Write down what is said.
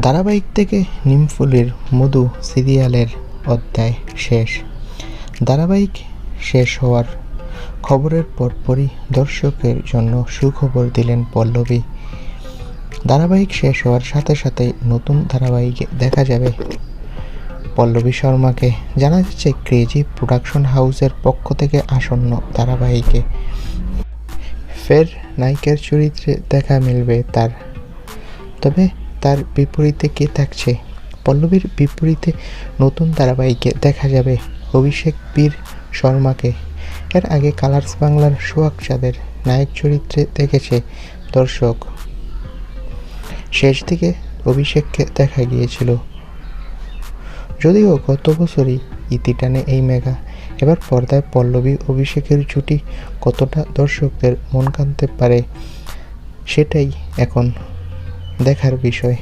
ধারাবাহিক থেকে নিমফুলের মধু সিরিয়ালের অধ্যায় শেষ। ধারাবাহিক শেষ হওয়ার খবরের পরপরই দর্শকের জন্য সুখবর দিলেন পল্লবী। ধারাবাহিক শেষ হওয়ার সাথে সাথেই নতুন ধারাবাহিকে দেখা যাবে। পল্লবী শর্মাকে জানা যাচ্ছে ক্রেজি প্রোডাকশন হাউসের পক্ষ থেকে আসন্ন ধারাবাহিকে। ফের নায়িকার চরিত্রে দেখা মিলবে তার। তবে তার বিপরীতে কে থাকছে? পল্লবীর বিপরীতে নতুন ধারাবাহিকে দেখা যাবে অভিষেক বীর শর্মাকে। এর আগে কালার্স বাংলার সোহাগ চাঁদের নায়ক চরিত্রে দেখেছে দর্শক। শেষ দিকে অভিষেককে দেখা গিয়েছিল। যদিও গত বছরই ইতি টানে এই মেগা, এবার পর্দায় পল্লবী অভিষেকের জুটি কতটা দর্শকদের মন কানতে পারে সেটাই এখন। দেখার বিষয়।